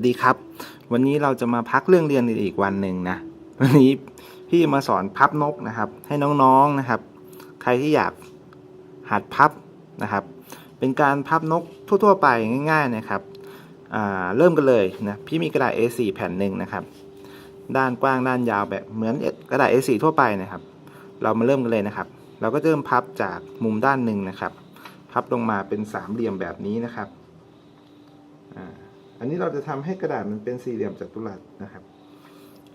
สดีครับ วันนี้เราจะมาพักเรื่องเรียนอีกวันหนึ่งนะ วันนี้พี่มาสอนพับนกนะครับ ให้น้องๆนะครับ ใครที่อยากหัดพับนะครับ เป็นการพับนกทั่วๆ ไปง่าย ๆนะครับเริ่มกันเลยนะ พี่มีกระดาษ A4 แผ่นหนึ่งนะครับ ด้านกว้างด้านยาวแบบเหมือนกระดาษ A4 ทั่วไปนะครับ เรามาเริ่มกันเลยนะครับ เราก็เริ่มพับจากมุมด้านหนึ่งนะครับ พับลงมาเป็นสามเหลี่ยมแบบนี้นะครับ อ่า อันนี้เราจะทำให้กระดาษมันเป็นสี่เหลี่ยมจัตุรัสนะครับ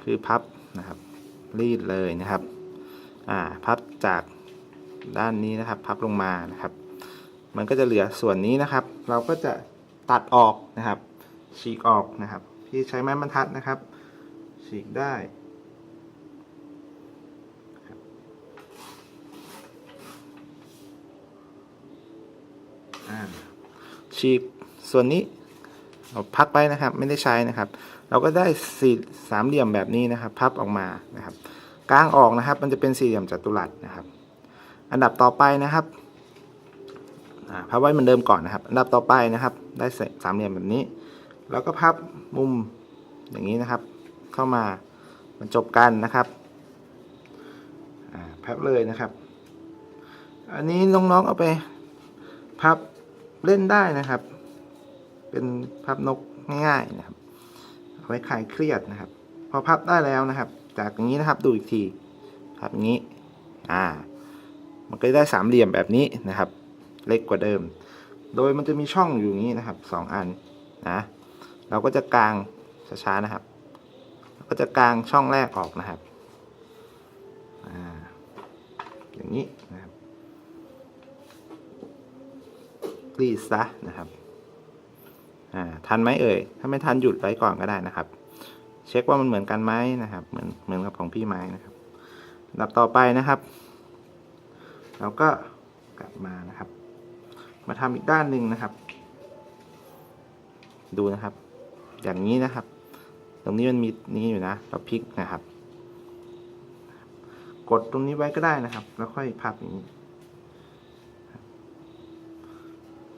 คือพับนะครับ รีดเลยนะครับ อ่า พับจากด้านนี้นะครับ พับลงมานะครับ มันก็จะเหลือส่วนนี้นะครับ เราก็จะตัดออกนะครับ ฉีกออกนะครับ พี่ใช้ไม้บรรทัดนะครับ ฉีกได้ฉีกส่วนนี้ เราพักไว้นะครับ ไม่ได้ใช้นะครับ เราก็ได้สี่สามเหลี่ยมแบบนี้นะครับ พับออกมานะครับกลางออกนะครับ มันจะเป็นสี่เหลี่ยมจัตุรัสนะครับ อันดับต่อไปนะครับพับไว้เหมือนเดิมก่อนนะครับ อันดับต่อไปนะครับ ได้สามเหลี่ยมแบบนี้แล้วก็พับมุมอย่างนี้นะครับ เข้ามาบรรจบกันนะครับพับเลยนะครับ อันนี้น้องๆเอาไปพับเล่นได้นะครับ เป็นพับนกง่ายๆนะครับเอาไว้คลายเครียดนะครับ พอพับได้แล้วนะครับ จากอย่างนี้นะครับดูอีกทีพับอย่างนี้อ่า มันก็ได้สามเหลี่ยมแบบนี้นะครับ เล็กกว่าเดิม โดยมันจะมีช่องอยู่อย่างนี้นะครับสองอันนะเราก็จะกางช้าๆนะครับ ก็จะกางช่องแรกออกนะครับอ่าอย่างนี้นะครับรีดซะนะครับ อ่าทันไหมเอ่ย ถ้าไม่ทันหยุดไว้ก่อนก็ได้นะครับ เช็คว่ามันเหมือนกันไหมนะครับ เหมือนเหมือนกับของพี่ไม้นะครับดับต่อไปนะครับ เราก็กลับมานะครับ มาทำอีกด้านหนึ่งนะครับ ดูนะครับ อย่างนี้นะครับ ตรงนี้มันมีนี้อยู่นะ เราพลิกนะครับ กดตรงนี้ไว้ก็ได้นะครับ แล้วค่อยพับอย่างนี้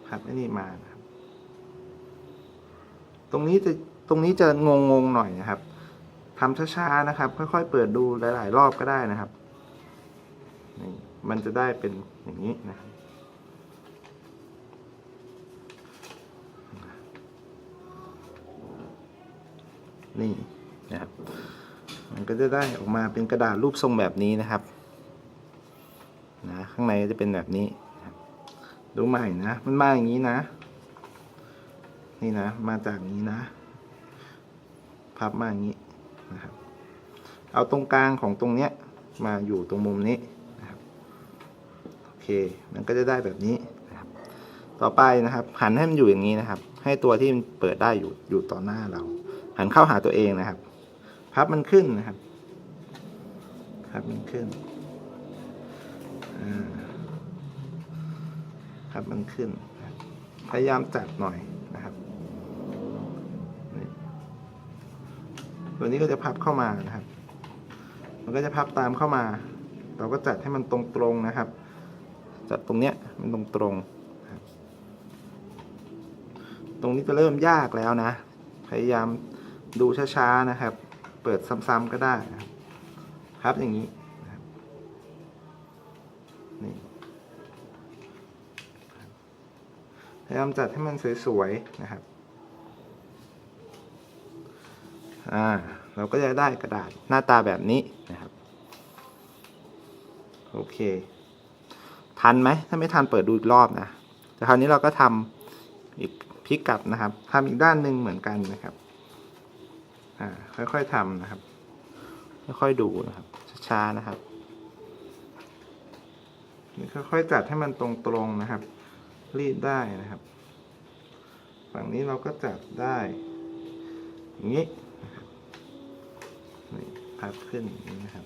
พับไอ้นี่มานะครับ ตรงนี้จะตรงนี้จะงงงหน่อยนะครับทำช้าๆนะครับ ค่อยๆ เปิดดูหลายๆ รอบก็ได้นะครับนี่มันจะได้เป็นอย่างนี้นะครับนี่นะครับ มันก็จะได้ออกมาเป็นกระดาษรูปทรงแบบนี้นะครับนะข้างในจะเป็นแบบนี้ดูใหม่นะ มันมาอย่างนี้นะ นี่นะ มาจากนี้นะ พับมาอย่างนี้นะครับ เอาตรงกลางของตรงเนี้ยมาอยู่ตรงมุมนี้นะครับโอเค มันก็จะได้แบบนี้นะครับต่อไปนะครับ หันให้มันอยู่อย่างนี้นะครับ ให้ตัวที่มันเปิดได้อยู่อยู่ต่อหน้าเรา หันเข้าหาตัวเองนะครับ พับมันขึ้นนะครับพับมันขึ้นพับมันขึ้น พยายามจัดหน่อยนะครับนี่ ตัวนี้ก็จะพับเข้ามานะครับ มันก็จะพับตามเข้ามา เราก็จัดให้มันตรงๆนะครับ จัดตรงเนี้ยมันตรงๆนะครับตรงนี้จะเริ่มยากแล้วนะ พยายามดูช้าๆนะครับ เปิดซ้ำๆก็ได้นะครับพับอย่างนี้นี่พยายามจัดให้มันสวยๆนะครับ อ่าเราก็จะได้กระดาษหน้าตาแบบนี้นะครับ โอเค ทันไหม ถ้าไม่ทันเปิดดูอีกรอบนะ แต่คราวนี้เราก็ทำอีกพลิกกลับนะครับทำอีกด้านหนึ่งเหมือนกันนะครับ อ่า ค่อยๆทำนะครับ ค่อยๆดูนะครับ ช้าๆนะครับค่อยๆจัดให้มันตรงๆนะครับ รีดได้นะครับ ฝั่งนี้เราก็จัดได้อย่างนี้ พับขึ้นนี้นะครับ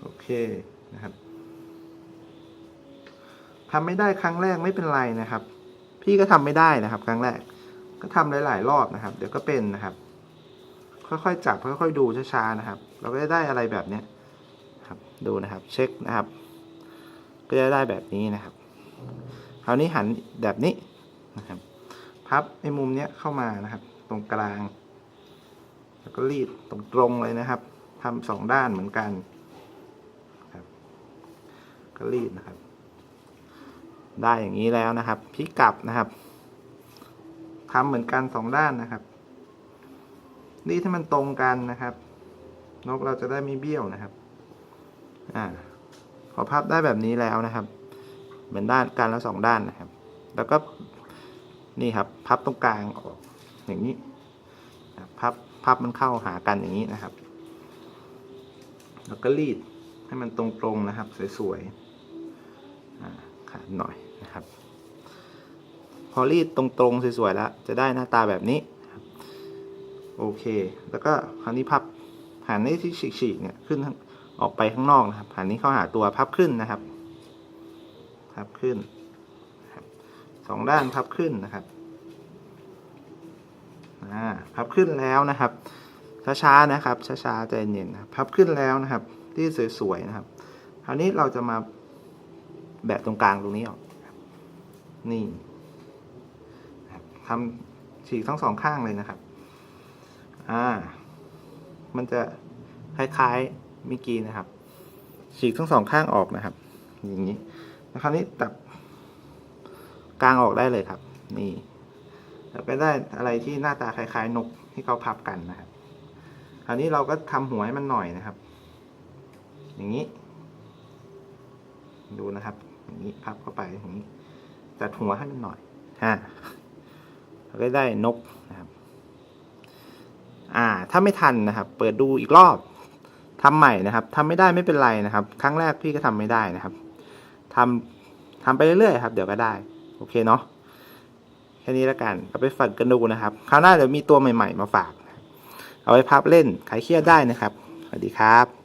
โอเคนะครับทำไม่ได้ครั้งแรกไม่เป็นไรนะครับ พี่ก็ทำไม่ได้นะครับ ครั้งแรก ก็ทำหลาย ๆ รอบนะครับ เดี๋ยวก็เป็นนะครับ ค่อยๆจับค่อยๆดูช้าๆนะครับ เราก็จะได้อะไรแบบเนี้ยครับ ดูนะครับ เช็คนะครับ ก็จะได้แบบนี้นะครับคราวนี้หันแบบนี้ นะครับ พับไอ้มุมเนี้ยเข้ามานะครับ ตรงกลาง แล้วก็รีดตรงตรงเลยนะครับทำสองด้านเหมือนกันครับก็รีดนะครับ ได้อย่างนี้แล้วนะครับพลิกกลับนะครับทำเหมือนกันสองด้านนะครับ รีดให้มันตรงกันนะครับ นกเราจะได้ไม่เบี้ยวนะครับ อ่าพอพับได้แบบนี้แล้วนะครับ เหมือนด้านกันแล้วสองด้านนะครับ แล้วก็ นี่ครับพับตรงกลางออกอย่างนี้พับพับมันเข้าหากันอย่างนี้นะครับ แล้วก็รีดให้มันตรงๆนะครับ สวยๆอ่าขาดหน่อยนะครับ พอรีดตรงๆสวยๆแล้ว จะได้หน้าตาแบบนี้โอเค แล้วก็คราวนี้พับหันนี้ที่ฉีกๆเนี่ยขึ้นออกไปข้างนอกนะครับหันนี้เข้าหาตัวพับขึ้นนะครับ พับขึ้น สองด้านพับขึ้นนะครับพับขึ้นแล้วนะครับ ช้าๆนะครับช้าๆใจเย็นนะพับขึ้นแล้วนะครับ ที่สวยๆนะครับ คราวนี้เราจะมาแบะตรงกลางตรงนี้ออกนี่ทำฉีกทั้งสองข้างเลยนะครับ อ่า มันจะคล้ายๆเมิกี้นะครับ ฉีกทั้งสองข้างออกนะครับ อย่างนี้แล้วคราวนี้ตัด กลางออกได้เลยครับ นี่แล้วก็ได้อะไรที่หน้าตาคล้ายๆนกที่เขาพับกันนะครับคราวนี้เราก็ทำหัวให้มันหน่อยนะครับ อย่างนี้ ดูนะครับ อย่างนี้พับเข้าไปอย่างนี้จัดหัวให้มันหน่อยฮะเราก็ได้นกนะครับ อ่า ถ้าไม่ทันนะครับ เปิดดูอีกรอบทำใหม่นะครับทำไม่ได้ไม่เป็นไรนะครับ ครั้งแรกพี่ก็ทำไม่ได้นะครับทำทำไปเรื่อยๆครับ เดี๋ยวก็ได้ โอเคเนาะแค่นี้แล้วกันเอาไปฝึกกันดูนะครับคราวหน้าเดี๋ยวมีตัวใหม่ ๆ มาฝาก เอาไว้พับเล่นขายเครียดได้นะครับ สวัสดีครับ